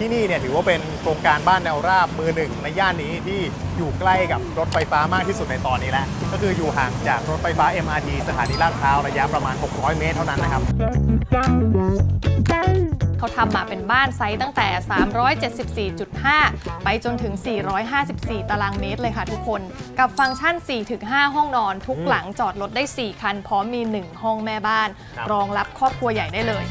ที่นี่เนี่ยถือว่าเป็นโครงการบ้านแนวราบมือหนึ่งในย่านนี้ที่อยู่ใกล้กับรถไฟฟ้ามากที่สุดในตอนนี้แล้ว ก็คืออยู่ห่างจากรถไฟฟ้า MRT สถานีลาดพร้าวระยะประมาณ 600 เมตรเท่านั้นนะครับ เขาทำมาเป็นบ้านไซส์ตั้งแต่ 374.5 ไปจนถึง 454 ตารางเมตรเลยค่ะทุกคน กับฟังก์ชัน 4-5 ห้องนอน ทุกอืมหลังจอดรถได้ 4 คัน พร้อมมี 1 ห้องแม่บ้านครับรองรับครอบครัวใหญ่ได้เลย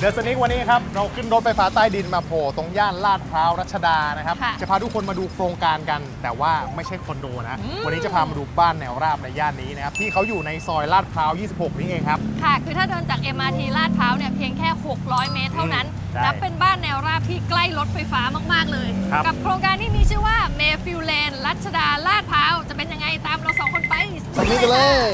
เดอะสนิกวันนี้ครับ เราขึ้นรถไฟฟ้าใต้ดินมาโผล่ตรงย่านลาดพร้าวรัชดานะครับ ค่ะจะพาทุกคนมาดูโครงการกัน แต่ว่าไม่ใช่คอนโดนะ อืม วันนี้จะพามาดูบ้านแนวราบในย่านนี้นะครับ ที่เขาอยู่ในซอยลาดพร้าว 26 นี่เองครับ ค่ะ คือถ้าเดินจาก MRT ลาดพร้าวเนี่ยเพียงแค่ 600 เมตรเท่านั้นอืมใช่นับเป็นบ้านแนวราบที่ใกล้รถไฟฟ้ามาก ๆ เลย ครับ กับโครงการที่มีชื่อว่าเมฟิลเลนรัชดาลาดพร้าว จะเป็นยังไงตามเราสองคนไปตรงนี้กันเลย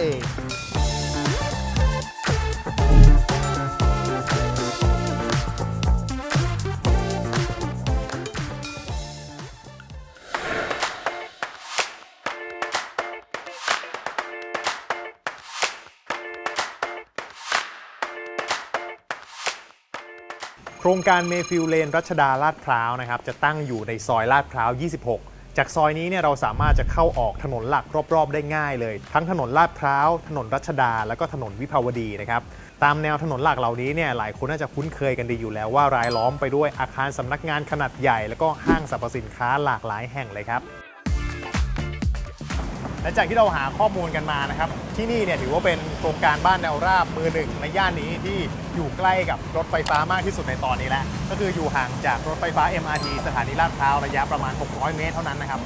โครงการเมฟิลเลนรัชดาลาดพร้าวนะครับจะตั้งอยู่ในซอยลาดพร้าว 26 จากซอยนี้เนี่ยเราสามารถจะเข้าออกถนนหลักรอบๆ ได้ง่ายเลย ทั้งถนนลาดพร้าว ถนนรัชดา แล้วก็ถนนวิภาวดีนะครับตามแนวถนนหลักเหล่านี้เนี่ยหลายคนน่าจะคุ้นเคยกันดีอยู่แล้วว่ารายล้อมไปด้วยอาคารสำนักงานขนาดใหญ่ แล้วก็ห้างสรรพสินค้าหลากหลายแห่งเลยครับ และจากที่เราหาข้อมูลกันมานะครับ ที่นี่เนี่ยถือว่าเป็นโครงการบ้านแนวราบมือหนึ่งในย่านนี้ที่อยู่ใกล้กับรถไฟฟ้ามากที่สุดในตอนนี้แล้ว ก็คืออยู่ห่างจากรถไฟฟ้า MRT สถานีลาดพร้าวระยะประมาณ 600 เมตรเท่านั้นนะครับ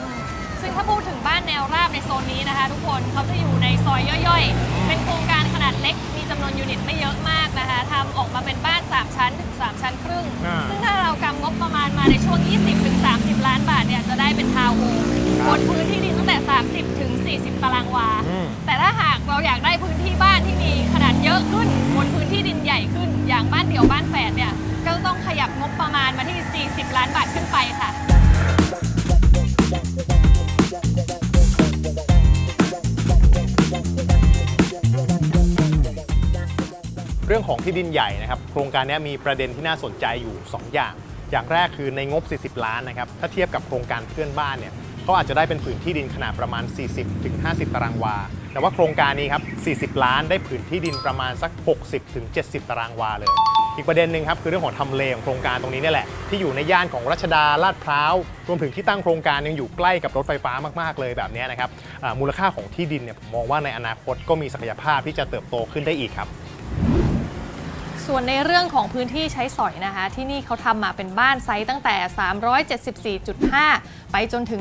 ซึ่งถ้าพูดถึงบ้านแนวราบในโซนนี้นะคะ ทุกคนเขาจะอยู่ในซอยย่อยๆ เป็นโครงการขนาดเล็กมีจำนวนยูนิตไม่เยอะมากนะคะทำออกมาเป็นบ้าน 3 ชั้นถึง3ชั้นครึ่งอ่าซึ่งถ้าเรากำงบประมาณมาในช่วง 20ถึง30 ล้านบาทเนี่ยจะได้เป็นทาวน์โฮมครับบนพื้นที่ดินตั้งแต่ 30ถึง40 ตารางวา อืม แต่ถ้าหากเราอยากได้พื้นที่บ้านที่มีขนาดเยอะขึ้นบนพื้นที่ดินใหญ่ขึ้น อย่างบ้านเดี่ยวบ้านแฝดเนี่ย ก็ต้องขยับงบประมาณมาที่ 40 ล้านบาทขึ้นไปค่ะ เรื่องของที่ดินใหญ่นะครับ โครงการเนี้ยมีประเด็นที่น่าสนใจอยู่ 2 อย่าง อย่างแรกคือในงบ 40 ล้านนะครับ ถ้าเทียบกับโครงการเพื่อนบ้านเนี่ย เขาอาจจะได้เป็นผืนที่ดินขนาดประมาณ 40-50 ตารางวา แต่ว่าโครงการนี้ครับ 40 ล้านได้ผืนที่ดินประมาณสัก 60-70 ตารางวาเลย อีกประเด็นหนึ่งครับคือเรื่องของทำเลของโครงการตรงนี้เนี่ยแหละ ที่อยู่ในย่านของรัชดาลาดพร้าวรวมถึงที่ตั้งโครงการยังอยู่ใกล้กับรถไฟฟ้ามากๆเลยแบบนี้นะครับมูลค่าของที่ดินเนี่ยผมมองว่าในอนาคตก็มีศักยภาพที่จะเติบโตขึ้นได้อีกครับ ส่วนในเรื่องของพื้นที่ใช้สอยนะคะ ที่นี่เขาทำมาเป็นบ้านไซส์ตั้งแต่ 374.5 ไปจนถึง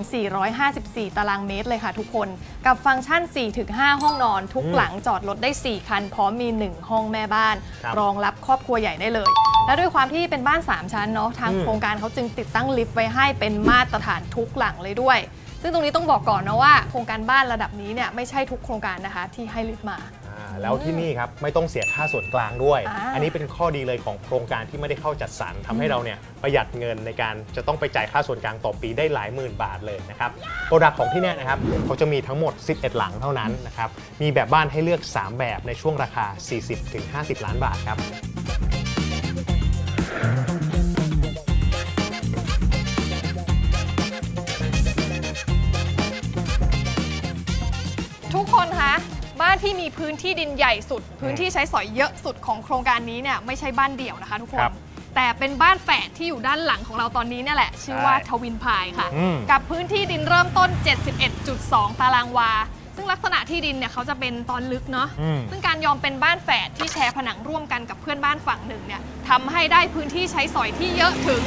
454 ตารางเมตรเลยค่ะทุกคน กับฟังก์ชัน 4-5 ห้องนอน ทุกอืมหลังจอดรถได้ 4 คัน พร้อมมี 1 ห้องแม่บ้าน ครับ รองรับครอบครัวใหญ่ได้เลย และด้วยความที่เป็นบ้าน 3 ชั้นเนาะทางอืม โครงการเขาจึงติดตั้งลิฟต์ไว้ให้เป็นมาตรฐานทุกหลังเลยด้วย ซึ่งตรงนี้ต้องบอกก่อนนะว่าโครงการบ้านระดับนี้เนี่ยไม่ใช่ทุกโครงการนะคะที่ให้ลิฟต์มาอ่า แล้วที่นี่ครับไม่ต้องเสียค่าส่วนกลางด้วย อ่า อันนี้เป็นข้อดีเลยของโครงการที่ไม่ได้เข้าจัดสรรทำให้เราเนี่ยประหยัดเงินในการจะต้องไปจ่ายค่าส่วนกลางต่อปีได้หลายหมื่นบาทเลยนะครับโปรดักของที่เนี่ยนะครับเขาจะมีทั้งหมด 11 หลังเท่านั้นนะครับมีแบบบ้านให้เลือก 3 แบบในช่วงราคา 40-50 ล้านบาทครับ ที่มีพื้นที่ดินใหญ่สุด พื้นที่ใช้สอยเยอะสุดของโครงการนี้เนี่ยไม่ใช่บ้านเดี่ยวนะคะทุกคน ครับแต่เป็นบ้านแฝดที่อยู่ด้านหลังของเราตอนนี้เนี่ยแหละ ชื่อว่าใช่ทวินพายค่ะ อืม กับพื้นที่ดินเริ่มต้น 71.2 ตารางวา ซึ่งลักษณะที่ดินเนี่ยเขาจะเป็นตอนลึกเนาะ อืม ซึ่งการยอมเป็นบ้านแฝดที่แชร์ผนังร่วมกันกับเพื่อนบ้านฝั่งหนึ่งเนี่ยทำให้ได้พื้นที่ใช้สอยที่เยอะถึง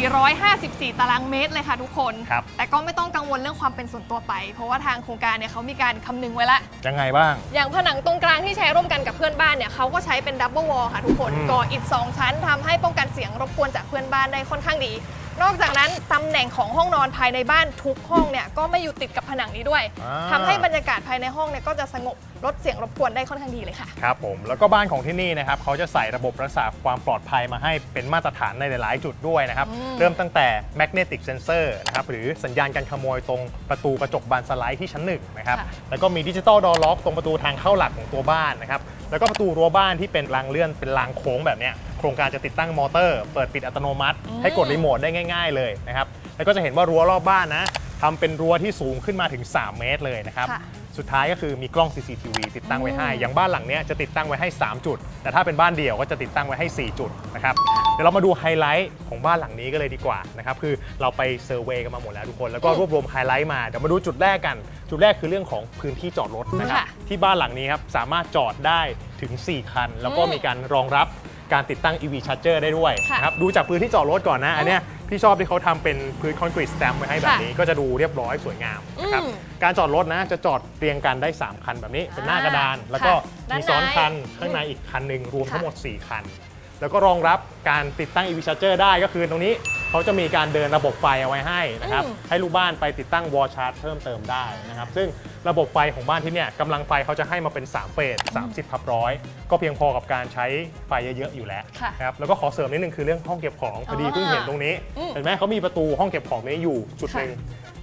454 ตารางเมตรเลยค่ะทุกคน ครับ แต่ก็ไม่ต้องกังวลเรื่องความเป็นส่วนตัวไป เพราะว่าทางโครงการเนี่ยเขามีการคำนึงไว้ละ ยังไงบ้าง อย่างผนังตรงกลางที่ใช้ร่วมกันกับเพื่อนบ้านเนี่ยเขาก็ใช้เป็นดับเบิลวอลค่ะทุกคน อืม ก่ออิฐสองชั้นทำให้ป้องกันเสียงรบกวนจากเพื่อนบ้านได้ค่อนข้างดี นอกจากนั้นตำแหน่งของห้องนอนภายในบ้านทุกห้องเนี่ยก็ไม่อยู่ติดกับผนังนี้ด้วยอ่า ทำให้บรรยากาศภายในห้องเนี่ยก็จะสงบลดเสียงรบกวนได้ค่อนข้างดีเลยค่ะ ครับผมแล้วก็บ้านของที่นี่นะครับเขาจะใส่ระบบรักษาความปลอดภัยมาให้เป็นมาตรฐานในหลาย ๆ จุดด้วยนะครับอืมเริ่มตั้งแต่ magnetic sensor นะครับหรือสัญญาณการขโมยตรงประตูกระจกบานสไลด์ที่ชั้นหนึ่งนะครับค่ะ แล้วก็มีดิจิตอลดอล็อกตรงประตูทางเข้าหลักของตัวบ้านนะครับ แล้วก็ประตูรั้วบ้านที่เป็นรางเลื่อนเป็นรางโค้งแบบเนี้ยโครงการจะติดตั้งมอเตอร์ เปิดปิดอัตโนมัติ ให้กดรีโมทได้ง่าย ๆ เลยนะครับแล้วก็จะเห็นว่ารั้วรอบบ้านนะทำเป็นรั้วที่สูงขึ้นมาถึง 3 เมตรเลยนะครับ ค่ะ สุดท้ายก็คือมีกล้อง CCTV ติดตั้งไว้ให้อืมอย่างบ้านหลังเนี้ยจะติดตั้งไว้ให้ 3 จุด แต่ถ้าเป็นบ้านเดี่ยวก็จะติดตั้งไว้ให้ 4 จุดนะครับ เดี๋ยวเรามาดูไฮไลท์ของบ้านหลังนี้ก็เลยดีกว่านะครับ คือเราไปเซอร์เวย์กันมาหมดแล้วทุกคน แล้วก็รวบรวมไฮไลท์มา เดี๋ยวมาดูจุดแรกกัน จุดแรกคือเรื่องของพื้นที่จอดรถนะครับค่ะที่บ้านหลังนี้ครับสามารถจอดได้ถึง 4 คัน แล้วก็อืมมีการรองรับ การติดตั้ง EV Charger ได้ด้วยค่ะนะครับดูจากพื้นที่จอดรถก่อนนะ อันเนี้ยพี่ชอบที่เขาทำเป็นพื้นคอนกรีตสแตมไว้ให้แบบนี้ก็จะดูเรียบร้อยสวยงามนะครับอืมการจอดรถนะจะจอดเรียงกันได้ 3 คันแบบนี้ เป็นหน้ากระดาน อ่าแล้วก็ค่ะมีซ้อนด้านในคันข้างในอีกคันหนึ่งรวมทั้งหมด 4 คัน แล้วก็รองรับการติดตั้ง EV Charger ได้ก็คือตรงนี้ เขาจะมีการเดินระบบไฟเอาไว้ให้นะครับอืมให้ลูกบ้านไปติดตั้งวอลชาร์จเพิ่มเติมได้นะครับซึ่งระบบไฟของบ้านที่เนี่ยกำลังไฟเขาจะให้มาเป็น 3 เฟส 30ทับร้อยก็เพียงพอกับการใช้ไฟเยอะๆอยู่แล้วค่ะนะครับแล้วก็ขอเสริมนิดนึงคือเรื่องห้องเก็บของพอดีเพิ่งเห็นตรงนี้ อืมเห็นไหมเขามีประตูห้องเก็บของนี้อยู่จุดหนึ่ง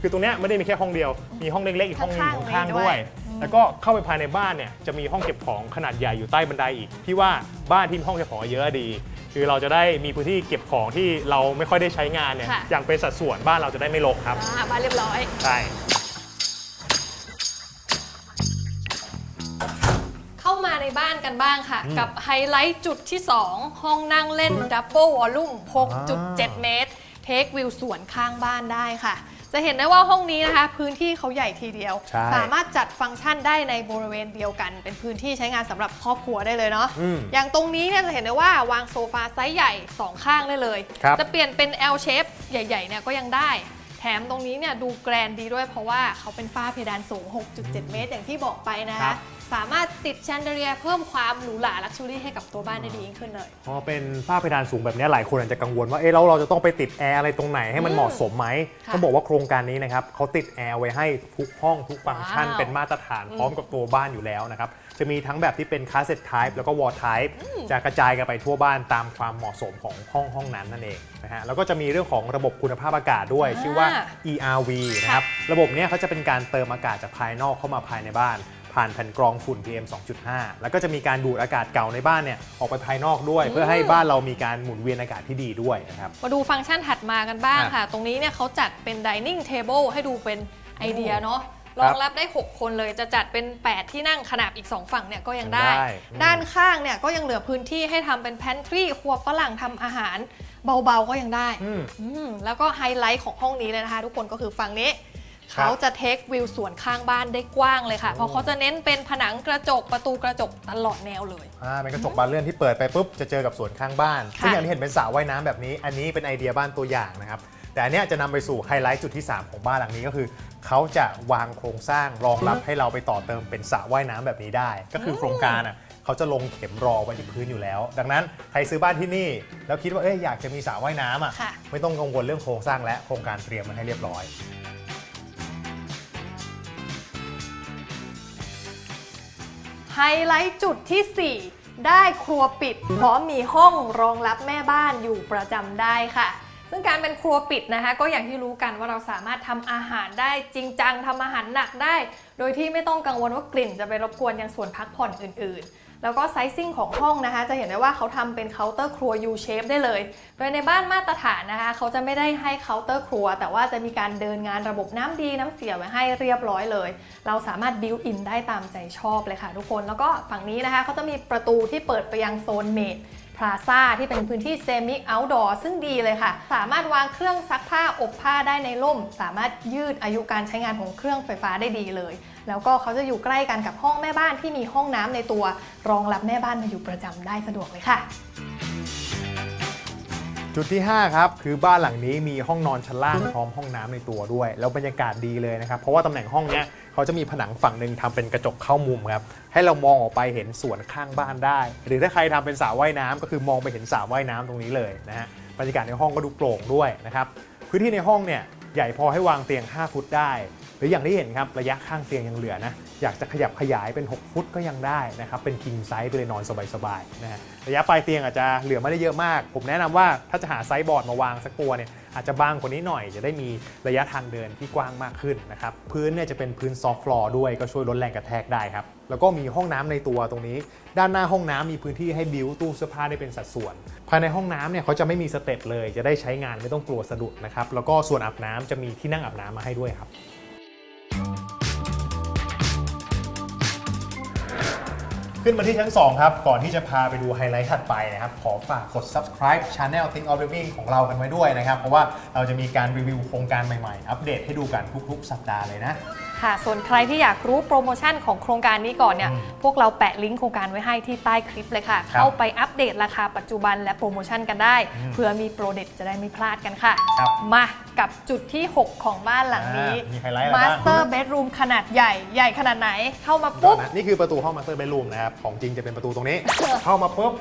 คือตรงเนี้ยไม่ได้มีแค่ห้องเดียว มีห้องเล็กๆอีกห้องหนึงอยู่ข้างๆข้างๆด้ด้ววย ย แล้วก็เข้าไปภายในบ้านเนี่ยจะมีห้องเก็บของขนาดใหญ่อยู่ใต้บันไดอีกพี่ว่าบ้านที่มีห้องเก็บของเยอะดี คือเราจะได้มีพื้นที่เก็บของที่เราไม่ค่อยได้ใช้งานเนี่ยค่ะ อย่างเป็นสัดส่วนบ้านเราจะได้ไม่รกครับอ่าบ้านเรียบร้อย ใช่เข้ามาในบ้านกันบ้างค่ะอืมกับไฮไลท์จุดที่ 2 ห้องนั่งเล่นดับเบิลวอลลุ่ม6.7 เมตร เทควิวสวนข้างบ้านได้ค่ะ จะเห็นได้ว่าห้องนี้นะคะ พื้นที่เขาใหญ่ทีเดียว ใช่ สามารถจัดฟังก์ชันได้ในบริเวณเดียวกัน เป็นพื้นที่ใช้งานสำหรับครอบครัวได้เลยเนาะ อืม อย่างตรงนี้เนี่ยจะเห็นได้ว่าวางโซฟาไซส์ใหญ่ 2 ข้างได้เลย ครับ จะเปลี่ยนเป็น L shape ใหญ่ๆเนี่ยก็ยังได้ แถมตรงนี้เนี่ยดูแกรนด์ดีด้วยเพราะว่าเขาเป็นฝ้าเพดานสูง 6.7 เมตรอย่างที่บอกไปนะครัคะ บ สามารถติดแชนเดอเลียเพิ่มความหรูหราลักชัวรี่ให้กับตัวบ้านได้ดียิ่งขึ้นเลย พอเป็นฝ้าเพดานสูงแบบนี้หลายคนอาจจะกังวลว่าเอ๊ะแล้วเราจะต้องไปติดแอร์อะไรตรงไหนให้มันอืมเหมาะสมไหมค่ะต้องบอกว่าโครงการนี้นะครับเขาติดแอร์ไว้ให้ทุกห้องทุกฟังก์ชัน ว้าว เป็นมาตรฐานอืมพร้อมกับตัวบ้านอยู่แล้วนะครับจะมีทั้งแบบที่เป็นคาสเซ็ตไทป์แล้วก็วอลไทป์จะกระจายกันไปทั่วบ้านตามความเหมาะสมของห้องห้องนั้นนั่นเองนะฮะแล้วก็จะมีเรื่องของระบบคุณภาพอากาศด้วยอ่าชื่อว่า ERV นะครับ ระบบเนี้ยเขาจะเป็นการเติมอากาศจากภายนอกเข้ามาภายในบ้าน ผ่านแผ่นกรองฝุ่น PM 2.5 แล้วก็จะมีการดูดอากาศเก่าในบ้านเนี่ยออกไปภายนอกด้วย เพื่อให้บ้านเรามีการหมุนเวียนอากาศที่ดีด้วยนะครับ มาดูฟังก์ชันถัดมากันบ้างอะค่ะ ตรงนี้เนี่ยเขาจัดเป็น dining table ให้ดูเป็นไอเดียเนาะรองรับได้ 6 คนเลยจะจัดเป็น 8 ที่นั่งขนาบอีก 2 ฝั่งเนี่ยก็ยังได้ได้อืมด้านข้างเนี่ยก็ยังเหลือพื้นที่ให้ทำเป็น pantry ครัวฝรั่งทำอาหารเบาๆก็ยังได้อืมอืมแล้วก็ไฮไลท์ของห้องนี้เลยนะคะ ทุกคนก็คือฝั่งนี้ครับ เขาจะเทควิวสวนข้างบ้านได้กว้างเลยค่ะโอ้เพราะเขาจะเน้นเป็นผนังกระจกประตูกระจกตลอดแนวเลย อ่าเป็นกระจกบานเลื่อนที่เปิดไปปุ๊บจะเจอกับสวนข้างบ้านค่ะซึ่งอย่างที่เห็นเป็นสระว่ายน้ำแบบนี้ อันนี้เป็นไอเดียบ้านตัวอย่างนะครับ แต่อันเนี้ยจะนำไปสู่ไฮไลท์จุดที่ 3 ของบ้านหลังนี้ก็คือ เขาจะวางโครงสร้างรองรับให้เราไปต่อเติมเป็นสระว่ายน้ำแบบนี้ได้ ก็คือโครงการอะเขาจะลงเข็มรอไว้ที่พื้นอยู่แล้ว ดังนั้นใครซื้อบ้านที่นี่ แล้วคิดว่าเอ้ยอยากจะมีสระว่ายน้ำอะค่ะ ไม่ต้องกังวลเรื่องโครงสร้างและโครงการเตรียมมันให้เรียบร้อย ไฮไลท์จุดที่ 4 ได้ครัวปิดพร้อมมีห้องรองรับแม่บ้านอยู่ประจำได้ค่ะ ซึ่งการเป็นครัวปิดนะคะ ก็อย่างที่รู้กันว่าเราสามารถทำอาหารได้จริงจังทำอาหารหนักได้ โดยที่ไม่ต้องกังวลว่ากลิ่นจะไปรบกวนยังส่วนพักผ่อนอื่นๆ แล้วก็ไซซิ่งของห้องนะคะ จะเห็นได้ว่าเขาทำเป็นเคาน์เตอร์ครัว U shape ได้เลย โดยในบ้านมาตรฐานนะคะ เขาจะไม่ได้ให้เคาน์เตอร์ครัว แต่ว่าจะมีการเดินงานระบบน้ำดีน้ำเสียไว้ให้เรียบร้อยเลย เราสามารถบิวอินได้ตามใจชอบเลยค่ะทุกคน แล้วก็ฝั่งนี้นะคะเขาจะมีประตูที่เปิดไปยังโซนเมด ลาซ่าที่เป็นพื้นที่เซมิเอาท์ดอร์ซึ่งดีเลยค่ะ สามารถวางเครื่องซักผ้าอบผ้าได้ในร่ม สามารถยืดอายุการใช้งานของเครื่องไฟฟ้าได้ดีเลย แล้วก็เขาจะอยู่ใกล้กันกับห้องแม่บ้านที่มีห้องน้ำในตัว รองรับแม่บ้านมาอยู่ประจำได้สะดวกเลยค่ะ จุดที่ 5 ครับ คือบ้านหลังนี้มีห้องนอนชั้นล่างพร้อมห้องน้ำในตัวด้วย แล้วบรรยากาศดีเลยนะครับ เพราะว่าตำแหน่งห้องเนี้ยเขาจะมีผนังฝั่งหนึ่งทำเป็นกระจกเข้ามุมครับ ให้เรามองออกไปเห็นสวนข้างบ้านได้ หรือถ้าใครทำเป็นสระว่ายน้ำก็คือมองไปเห็นสระว่ายน้ำตรงนี้เลยนะฮะบรรยากาศในห้องก็ดูโปร่งด้วยนะครับพื้นที่ในห้องเนี่ยใหญ่พอให้วางเตียง 5 ฟุตได้ รืออย่างที่เห็นครับระยะข้างเตียงยังเหลือนะอยากจะขยับขยายเป็น 6 ฟุตก็ยังได้นะครับเป็น king size ไปเลยนอนสบายๆนะฮะระยะปลายเตียงอาจจะเหลือไม่ได้เยอะมาก ผมแนะนำว่าถ้าจะหาไซส์บอร์ดมาวางสักตัวเนี่ยอาจจะบางกว่านี้หน่อยจะได้มีระยะทางเดินที่กว้างมากขึ้นนะครับพื้นเนี่ยจะเป็นพื้นซอฟต์ฟลอร์ด้วยก็ช่วยลดแรงกระแทกได้ครับแล้วก็มีห้องน้ำในตัวตรงนี้ ด้านหน้าห้องน้ำมีพื้นที่ให้บิวตู้เสื้อผ้าได้เป็นสัดส่วน ภายในห้องน้ำเนี่ยเขาจะไม่มีสเต็ปเลย จะได้ใช้งานไม่ต้องกลัวสะดุดนะครับแล้วก็ส่วนอาบน้ำจะมีที่นั่งอาบน้ำมาให้ด้วยครับ ขึ้นมาที่ชั้น 2 ครับ ก่อนที่จะพาไปดูไฮไลท์ถัดไปนะครับ ขอฝากกด subscribe channel Think of Living ของเรากันไว้ด้วยนะครับ เพราะว่าเราจะมีการรีวิวโครงการใหม่ๆ อัปเดตให้ดูกันทุกๆ สัปดาห์เลยนะ ค่ะ ส่วนใครที่อยากรู้โปรโมชั่นของโครงการนี้ก่อนเนี่ยอืมพวกเราแปะลิงก์โครงการไว้ให้ที่ใต้คลิปเลยค่ะครับเข้าไปอัปเดตราคาปัจจุบันและโปรโมชั่นกันได้อืมเพื่อมีโปรเด็ดจะได้ไม่พลาดกันค่ะครับมากับจุดที่ 6 ของบ้านหลังนี้อ่ามีไฮไลท์อะไรมาบ้างสเตอร์เบดรูมขนาดใหญ่ใหญ่ขนาดไหน เข้ามาปุ๊บนะนี่คือประตูห้อง master bedroom นะครับ ของจริงจะเป็นประตูตรงนี้ เข้ามาปุ๊บ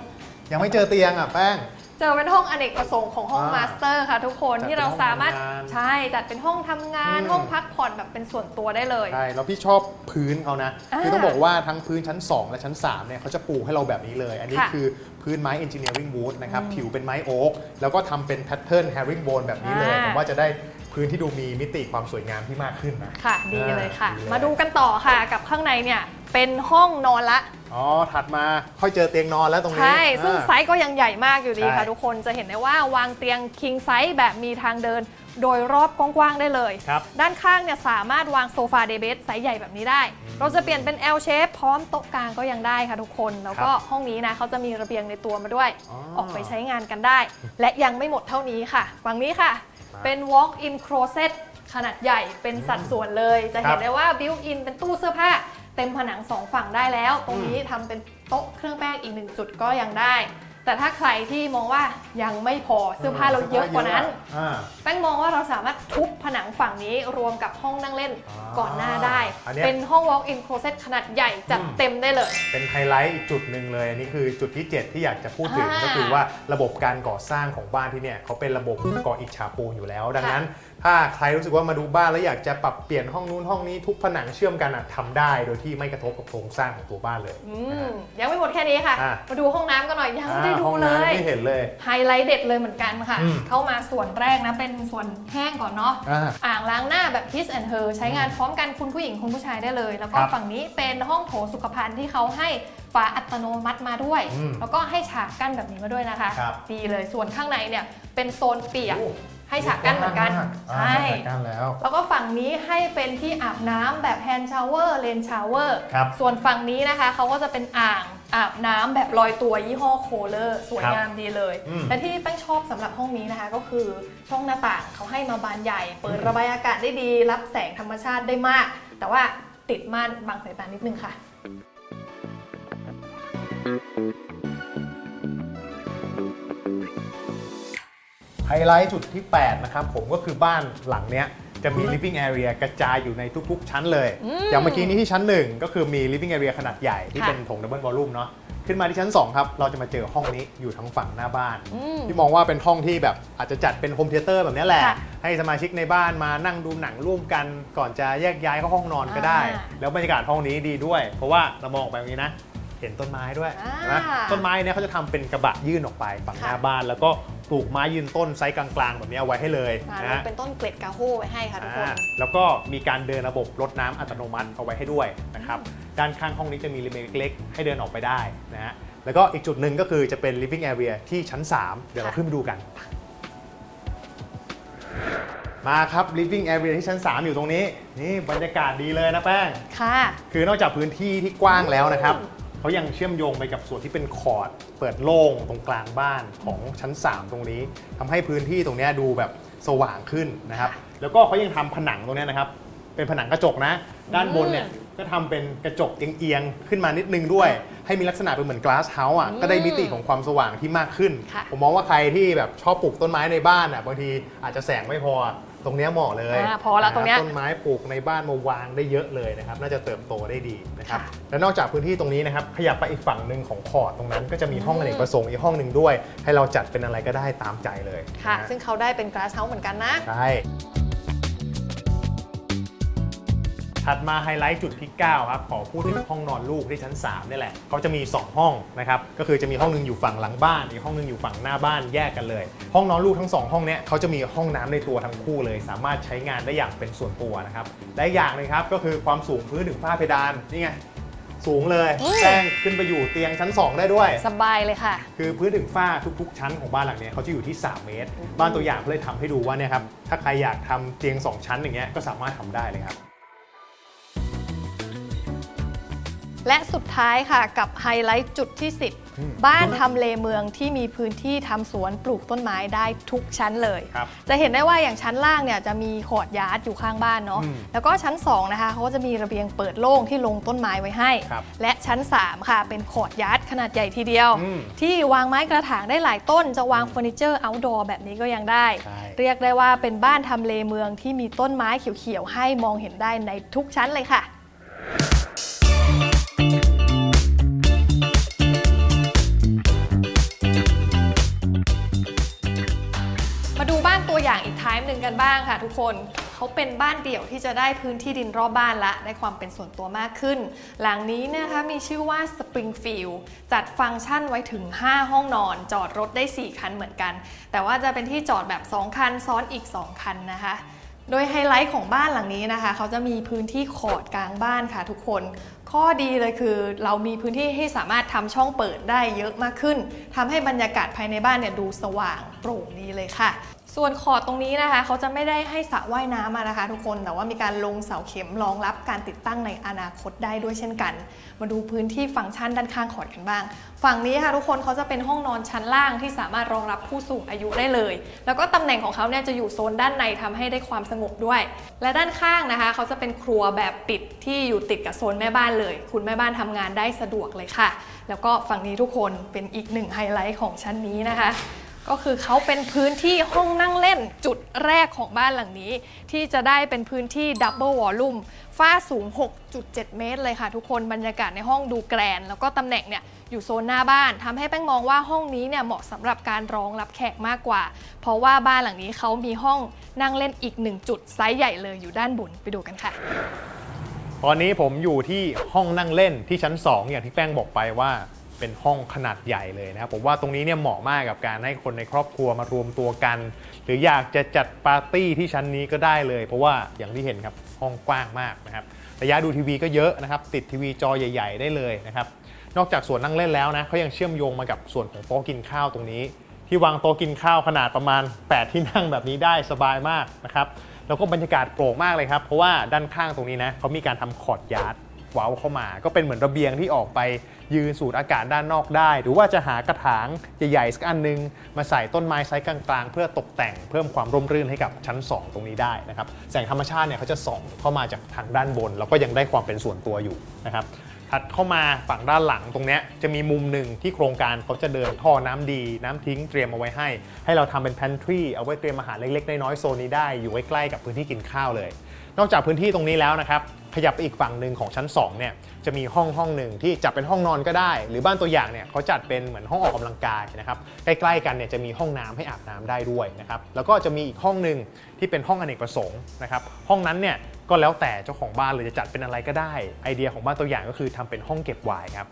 ยังไม่เจอเตียงอะแป้ง เจอเป็นห้องอเนกประสงค์ของห้องอ่ามาสเตอร์ค่ะ ทุกคนจัดเป็นที่เราสามารถห้องทำงานใช่จัดเป็นห้องทำงานอืม ห้องพักผ่อนแบบเป็นส่วนตัวได้เลย ใช่แล้วพี่ชอบพื้นเขานะ อ่าคือต้องบอกว่าทั้งพื้นชั้น 2 และชั้น 3 เนี่ยเขาจะปูให้เราแบบนี้เลย อันนี้ค่ะคือพื้นไม้ engineering wood นะครับอืมผิวเป็นไม้โอ๊กแล้วก็ทำเป็นแพทเทิร์น herringbone แบบนี้เลย อ่า ผมว่าจะได้ พื้นที่ดูมีมิติความสวยงามที่มากขึ้นนะ ค่ะ ดีเลยค่ะอ่าดีเลย มาดูกันต่อค่ะกับข้างในเนี่ยเป็นห้องนอนละ อ๋อ ถัดมาค่อยเจอเตียงนอนแล้วตรงนี้ใช่ ซึ่งอ่า ไซส์ก็ยังใหญ่มากอยู่ดีค่ะใช่ ทุกคน จะเห็นได้ว่าวางเตียง king size แบบมีทางเดิน โดยรอบกว้างๆได้เลย ครับ ด้านข้างเนี่ยสามารถวางโซฟาเดย์เบสไซส์ใหญ่แบบนี้ได้ เราจะเปลี่ยนเป็น L shape พร้อมโต๊ะกลางก็ยังได้ค่ะทุกคน แล้วก็ห้องนี้นะเขาจะมีระเบียงในตัวมาด้วย อ๋อ ออกไปใช้งานกันได้ และยังไม่หมดเท่านี้ค่ะ ฝั่งนี้ค่ะมา เป็น walk in closet ขนาดใหญ่เป็นสัดส่วนเลย จะเห็ครันบได้ว่า built in เป็นตู้เสื้อผ้า เต็มผนังสองฝั่งได้แล้ว ตรงนี้ทำเป็นโต๊ะเครื่องแป้งอีกหนึ่งจุดก็ยังได้ แต่ถ้าใครที่มองว่ายังไม่พอเสื้อผ้าเราเยอะกว่านั้น อ่าแป้งมองว่าเราสามารถทุบผนังฝั่งนี้รวมกับห้องนั่งเล่นอ่าก่อนหน้าได้ อันเนี้ยเป็นห้อง walk in closet ขนาดใหญ่จัดอืมเต็มได้เลย เป็นไฮไลท์อีกจุดหนึ่งเลยอันนี้คือจุดที่ 7 ที่อยากจะพูดถึงอ่าก็คือว่าระบบการก่อสร้างของบ้านที่เนี่ยเขาเป็นระบบก่ออิฐฉาปูนอยู่แล้ว ดังนั้น ถ้าใครรู้สึกว่ามาดูบ้านแล้วอยากจะปรับเปลี่ยนห้องนู้นห้องนี้ทุกผนังเชื่อมกันอะทำได้โดยที่ไม่กระทบกับโครงสร้างของตัวบ้านเลยอืมยังไม่หมดแค่นี้ค่ะ อะ มาดูห้องน้ำกันหน่อยยังไม่ได้อ่าดูห้องเลน้ำยไม่เห็นเลย ไฮไลท์เด็ดเลยเหมือนกันค่ะ อืม เข้ามาส่วนแรกนะเป็นส่วนแห้งก่อนเนาะ อ่า อ่างล้างหน้าแบบ Kiss and Her ใช้งานพร้อมกันคุณผู้หญิงคุณผู้ชายได้เลย แล้วก็ครับฝั่งนี้เป็นห้องโถสุขภัณฑ์ที่เขาให้ฝาอัตโนมัติมาด้วย อืมแล้วก็ให้ฉากกั้นแบบนี้มาด้วยนะคะ ครับ ดีเลยส่วนข้างในเนี่ยเป็นโซนเปียก โอ้ ให้ฉากกั้นเหมือนกันอ่าใช่ฉากกั้นแล้วแล้วก็ฝั่งนี้ให้เป็นที่อาบน้ำแบบแฮนด์ชาวเวอร์เลนชาวเวอร์ครับส่วนฝั่งนี้นะคะเขาก็จะเป็นอ่างอาบน้ำแบบลอยตัวยี่ห้อโคเลอร์สวยงามดีเลยอืมและที่แป้งชอบสำหรับห้องนี้นะคะ ก็คือช่องหน้าต่างเขาให้มาบานใหญ่ เปิดระบายอากาศได้ดี รับแสงธรรมชาติได้มาก แต่ว่าติดม่านบังสายตานิดนึงค่ะ ไฮไลท์จุดที่ 8 นะครับ ผมก็คือบ้านหลังเนี้ยจะมี living area กระจายอยู่ในทุก ๆ ชั้นเลย อืม อย่างเมื่อกี้นี้ที่ชั้น 1 ก็คือมี living area ขนาดใหญ่ที่ค่ะ เป็นถง double volume เนาะขึ้นมาที่ชั้น 2 ครับ เราจะมาเจอห้องนี้อยู่ทั้งฝั่งหน้าบ้าน อืม ที่มองว่าเป็นห้องที่แบบอาจจะจัดเป็นโฮมเทเตอร์แบบเนี้ยแหละ ค่ะให้สมาชิกในบ้านมานั่งดูหนังร่วมกันก่อนจะแยกย้ายเข้าห้องนอนก็ได้ อ่าแล้วบรรยากาศห้องนี้ดีด้วย เพราะว่าเรามองออกไปตรงนี้นะ เห็นต้นไม้ด้วยอ่าเห็นไหมต้นไม้เนี่ยเขาจะทำเป็นกระบะยื่นออกไปฝั่งหน้าค่ะ บ้าน แล้วก็ ปลูกไม้ยืนต้นไซส์กลางๆ แบบนี้เอาไว้ให้เลยอ่านะเป็นต้นเกล็ดกาโฮไว้ให้ค่ะทุกคนอ่าแล้วก็มีการเดินระบบรดน้ำอัตโนมัติเอาไว้ให้ด้วยนะครับด้านข้างห้องนี้จะมีรีเมคเล็กๆ ให้เดินออกไปได้นะฮะแล้วก็อีกจุดหนึ่งก็คือจะเป็น living area ที่ชั้น 3 เดี๋ยวเราค่ะขึ้นไปดูกัน มาครับ living area ที่ชั้น 3 อยู่ตรงนี้ นี่บรรยากาศดีเลยนะแป้ง ค่ะ คือนอกจากพื้นที่ที่กว้างแล้วนะครับ เขายังเชื่อมโยงไปกับส่วนที่เป็นคอร์ดเปิดโล่งตรงกลางบ้านของชั้น 3 ตรงนี้ทำให้พื้นที่ตรงเนี้ยดูแบบสว่างขึ้นนะครับค่ะแล้วก็เขายังทำผนังตรงเนี้ยนะครับ เป็นผนังกระจกนะ ด้านบนเนี่ยก็ทำเป็นกระจกเอียงๆ ขึ้นมานิดนึงด้วย ให้มีลักษณะเป็นเหมือน glass house อะ อืมก็ได้มิติของความสว่างที่มากขึ้น ค่ะ ผมมองว่าใครที่แบบชอบปลูกต้นไม้ในบ้านอะบางทีอาจจะแสงไม่พอ ตรงเนี้ยเหมาะเลยอ่าพอละตรงเนี้ยต้นไม้ปลูกในบ้านมาวางได้เยอะเลยนะครับ น่าจะเติบโตได้ดีนะครับค่ะ และนอกจากพื้นที่ตรงนี้นะครับขยับไปอีกฝั่งหนึ่งของคอร์ดตรงนั้น ก็จะมีห้องอเนกประสงค์อีกห้องหนึ่งด้วย ให้เราจัดเป็นอะไรก็ได้ตามใจเลยค่ะ นะฮะซึ่งเขาได้เป็น glass house เหมือนกันนะ ใช่ ถัดมาไฮไลท์จุดที่ 9 ครับ ขอพูดถึงห้องนอนลูกที่ชั้น 3 นี่แหละเขาจะมี 2 ห้องนะครับ ก็คือจะมีห้องหนึงอยู่ฝั่งหลังบ้าน อีกห้องหนึงอยู่ฝั่งหน้าบ้านแยกกันเลย ห้องนอนลูกทั้ง 2 ห้องเนี้ยเขาจะมีห้องน้ำในตัวทั้งคู่เลย สามารถใช้งานได้อย่างเป็นส่วนตัวนะครับ และอีกอย่างหนึงครับก็คือความสูงพื้นถึงฝ้าเพดานนี่ไงสูงเลยอืมแป้งขึ้นไปอยู่เตียงชั้น 2 ได้ด้วย สบายเลยค่ะ คือพื้นถึงฝ้าทุก ๆ ชั้นของบ้านหลังเนี้ยเขาจะอยู่ที่ 3 เมตร บ้านตัวอย่างเขาเลยทำให้ดูว่าเนี่ยครับถ้าใครอยากทำเตียง 2 ชั้นอย่างเงี้ยก็สามารถทำได้เลยครับ และสุดท้ายค่ะกับไฮไลท์จุดที่อืม10 บ้านทำเลเมืองที่มีพื้นที่ทำสวนปลูกต้นไม้ได้ทุกชั้นเลย ครับจะเห็นได้ว่าอย่างชั้นล่างเนี่ยจะมีขอดยาร์ดอยู่ข้างบ้านเนาะอืมแล้วก็ชั้น 2 นะคะเขาก็จะมีระเบียงเปิดโล่งที่ลงต้นไม้ไว้ให้ ครับและชั้น 3 ค่ะ เป็นขอดยาร์ดขนาดใหญ่ทีเดียว อืมที่วางไม้กระถางได้หลายต้น จะวางเฟอร์นิเจอร์ outdoor แบบนี้ก็ยังได้ ใช่ เรียกได้ว่าเป็นบ้านทำเลเมืองที่มีต้นไม้เขียวๆให้มองเห็นได้ในทุกชั้นเลยค่ะ กันบ้างค่ะทุกคนเขาเป็นบ้านเดี่ยวที่จะได้พื้นที่ดินรอบบ้านละ ได้ความเป็นส่วนตัวมากขึ้น หลังนี้นะคะมีชื่อว่า Springfield จัดฟังก์ชันไว้ถึง 5 ห้องนอน จอดรถได้ 4 คันเหมือนกัน แต่ว่าจะเป็นที่จอดแบบ 2 คัน ซ้อนอีก 2 คันนะคะโดยไฮไลท์ของบ้านหลังนี้นะคะ เขาจะมีพื้นที่ขอดกลางบ้านค่ะทุกคน ข้อดีเลยคือ เรามีพื้นที่ให้สามารถทำช่องเปิดได้เยอะมากขึ้นทำให้บรรยากาศภายในบ้านเนี่ยดูสว่างโปร่งดีเลยค่ะ ส่วนขอดตรงนี้นะคะ เขาจะไม่ได้ให้สระว่ายน้ำมานะคะ ทุกคนแต่ว่ามีการลงเสาเข็มรองรับการติดตั้งในอนาคตได้ด้วยเช่นกัน มาดูพื้นที่ฟังก์ชันด้านข้างขอดกันบ้าง ฝั่งนี้ค่ะทุกคนเขาจะเป็นห้องนอนชั้นล่างที่สามารถรองรับผู้สูงอายุได้เลย แล้วก็ตำแหน่งของเขาเนี่ยจะอยู่โซนด้านในทำให้ได้ความสงบด้วย และด้านข้างนะคะ เขาจะเป็นครัวแบบปิดที่อยู่ติดกับโซนแม่บ้านเลย คุณแม่บ้านทำงานได้สะดวกเลยค่ะ แล้วก็ฝั่งนี้ทุกคนเป็นอีกหนึ่งไฮไลท์ของชั้นนี้นะคะ ก็คือเขาเป็นพื้นที่ห้องนั่งเล่นจุดแรกของบ้านหลังนี้ ที่จะได้เป็นพื้นที่ดับเบิลวอลลุ่มฝ้าสูง 6.7 เมตรเลยค่ะทุกคนบรรยากาศในห้องดูแกรน แล้วก็ตำแหน่งเนี่ยอยู่โซนหน้าบ้านทำให้แป้งมองว่าห้องนี้เนี่ยเหมาะสำหรับการรองรับแขกมากกว่า เพราะว่าบ้านหลังนี้เขามีห้องนั่งเล่นอีกหนึ่งจุดไซส์ใหญ่เลยอยู่ด้านบนไปดูกันค่ะ ตอนนี้ผมอยู่ที่ห้องนั่งเล่นที่ชั้น 2 อย่างที่แป้งบอกไปว่า เป็นห้องขนาดใหญ่เลยนะครับผมว่าตรงนี้เนี่ยเหมาะมากกับการให้คนในครอบครัวมารวมตัวกัน หรืออยากจะจัดปาร์ตี้ที่ชั้นนี้ก็ได้เลย เพราะว่าอย่างที่เห็นครับห้องกว้างมากนะครับระยะดูทีวีก็เยอะนะครับติดทีวีจอใหญ่ ๆ ได้เลยนะครับนอกจากส่วนนั่งเล่นแล้วนะเขายังเชื่อมโยงมากับส่วนของโต๊ะกินข้าวตรงนี้ ที่วางโต๊ะกินข้าวขนาดประมาณ 8 ที่นั่งแบบนี้ได้สบายมากนะครับแล้วก็บรรยากาศโปร่งมากเลยครับเพราะว่าด้านข้างตรงนี้นะเขามีการทำคอร์ดยาร์ด ว้าเข้ามา ก็เป็นเหมือนระเบียงที่ออกไปยืนสูดอากาศด้านนอกได้ หรือว่าจะหากระถางใหญ่ๆสักอันนึง มาใส่ต้นไม้ไซส์กลางๆ เพื่อตกแต่งเพิ่มความร่มรื่นให้กับชั้น 2 ตรงนี้ได้นะครับแสงธรรมชาติเนี่ยเขาจะส่องเข้ามาจากทางด้านบน แล้วก็ยังได้ความเป็นส่วนตัวอยู่นะครับถัดเข้ามาฝั่งด้านหลังตรงนี้จะมีมุมหนึ่งที่โครงการเขาจะเดินท่อน้ำดี น้ำทิ้งเตรียมเอาไว้ให้ ให้เราทำเป็น pantry เอาไว้เตรียมอาหารเล็กๆ น้อยๆโซนนี้ได้อยู่ใกล้ๆกับพื้นที่กินข้าวเลย นอกจากพื้นที่ตรงนี้แล้วนะครับ ขยับไปอีกฝั่งหนึ่งของชั้น2เนี่ยจะมีห้องห้องหนึ่งที่จะเป็นห้องนอนก็ได้ หรือบ้านตัวอย่างเนี่ยเขาจัดเป็นเหมือนห้องออกกำลังกายนะครับใกล้ๆกันเนี่ยจะมีห้องน้ำให้อาบน้ำได้ด้วยนะครับแล้วก็จะมีอีกห้องหนึ่งที่เป็นห้องอเนกประสงค์นะครับห้องนั้นเนี่ยก็แล้วแต่เจ้าของบ้านเลยจะจัดเป็นอะไรก็ได้ ไอเดียของบ้านตัวอย่างก็คือทำเป็นห้องเก็บไวน์ครับ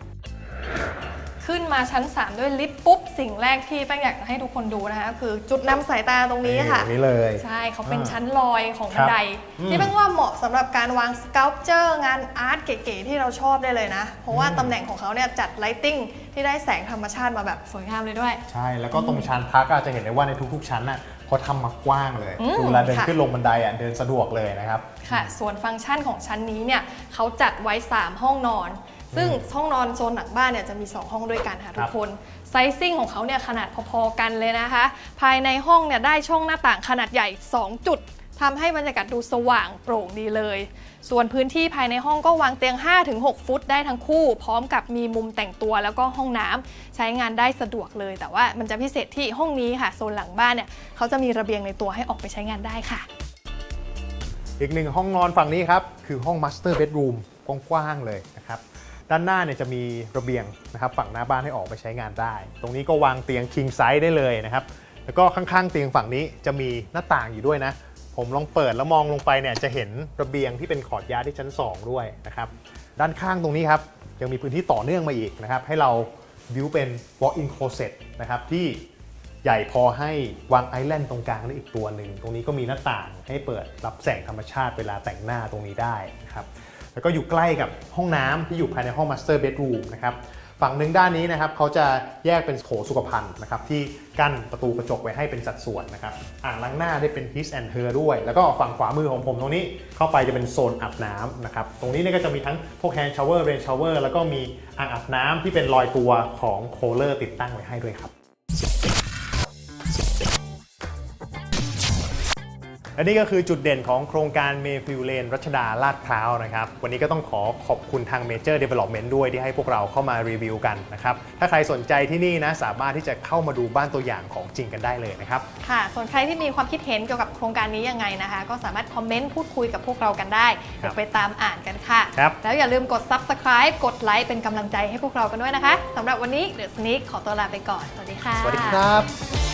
ขึ้นมาชั้น 3 ด้วยลิฟต์ปุ๊บ สิ่งแรกที่แป้งอยากจะให้ทุกคนดูนะคะ คือจุดนำสายตาตรงนี้ค่ะตรงนี้เลย ใช่เขาเป็นอ่าชั้นลอยของบันไดอืมที่แป้งว่าเหมาะสำหรับการวางส c ั l เจอร์งานอาร์ตเก๋ๆที่เราชอบได้เลยนะ เพราะว่าอืมตำแหน่งของเขาเนี่ยจัดไลติ้งที่ได้แสงธรรมชาติมาแบบสวยงามเลยด้วย ใช่แล้วก็ตรงชั้นพักอาจจะเห็นได้ว่าในทุกๆชั้นน่ะเขาทำมากว้างเลยอืมคือเวลาเดินค่ะ ขึ้นลงบันไดอะเดินสะดวกเลยนะครับ ค่ะ ส่วนฟังก์ชันของชั้นนี้เนี่ยเขาจัดไว้ 3 ห้องนอน ซึ่งห้องนอนโซนหลังบ้านเนี่ยจะมี 2 ห้องด้วยกันค่ะทุครักบคนไซซิ่งของเขาเนี่ยขนาดพอๆกันเลยนะคะ ภายในห้องเนี่ยได้ช่องหน้าต่างขนาดใหญ่ 2 จุดทำให้บรรยากาศดูสว่างโปร่งดีเลย ส่วนพื้นที่ภายในห้องก็วางเตียง 5-6 ฟุตได้ทั้งคู่ พร้อมกับมีมุมแต่งตัวแล้วก็ห้องน้ำใช้งานได้สะดวกเลย แต่ว่ามันจะพิเศษที่ห้องนี้ค่ะ โซนหลังบ้านเนี่ยเขาจะมีระเบียงในตัวให้ออกไปใช้งานได้ค่ะ อีกหนึ่งห้องนอนฝั่งนี้ครับ คือห้อง Master Bedroom กว้างๆเลยนะครับ ด้านหน้าเนี่ยจะมีระเบียงนะครับฝั่งหน้าบ้านให้ออกไปใช้งานได้ ตรงนี้ก็วางเตียง king size ได้เลยนะครับ แล้วก็ข้างๆ เตียงฝั่งนี้จะมีหน้าต่างอยู่ด้วยนะ ผมลองเปิดแล้วมองลงไปเนี่ยจะเห็นระเบียงที่เป็นขอดยาที่ชั้น 2 ด้วยนะครับ ด้านข้างตรงนี้ครับยังมีพื้นที่ต่อเนื่องมาอีกนะครับ ให้เราวิวเป็น walk-in closet นะครับที่ใหญ่พอให้วางไอแลนด์ตรงกลางได้อีกตัวหนึ่ง ตรงนี้ก็มีหน้าต่างให้เปิดรับแสงธรรมชาติเวลาแต่งหน้าตรงนี้ได้นะครับ แล้วก็อยู่ใกล้กับห้องน้ำที่อยู่ภายในห้อง Master Bedroom นะครับฝั่งหนึ่งด้านนี้นะครับเขาจะแยกเป็นโถสุขภัณฑ์นะครับที่กั้นประตูกระจกไว้ให้เป็นสัดส่วนนะครับอ่างล้างหน้าได้เป็น His and Her ด้วย แล้วก็ฝั่งขวามือของผมตรงนี้เข้าไปจะเป็นโซนอาบน้ำนะครับตรงนี้เนี่ยก็จะมีทั้งพวก hand shower rain shower แล้วก็มีอ่างอาบน้ำที่เป็นลอยตัวของโคลเลอร์ติดตั้งไว้ให้ด้วยครับ และนี่ก็คือจุดเด่นของโครงการเมฟิลเลนรัชดาลาดพร้าวนะครับ วันนี้ก็ต้องขอขอบคุณทาง Major Development ด้วยที่ให้พวกเราเข้ามารีวิวกันนะครับ ถ้าใครสนใจที่นี่นะสามารถที่จะเข้ามาดูบ้านตัวอย่างของจริงกันได้เลยนะครับ ค่ะ ส่วนใครที่มีความคิดเห็นเกี่ยวกับโครงการนี้ยังไงนะคะ ก็สามารถคอมเมนต์พูดคุยกับพวกเรากันได้ครัเดี๋ยบวไปตามอ่านกันค่ะ ครับแล้วอย่าลืมกด subscribe กดไลค์เป็นกำลังใจให้พวกเรากันด้วยนะคะสำหรับวันนี้เดอะสนิคขอตัวลาไปก่อน สวัสดีค่ะ สวัสดีครับ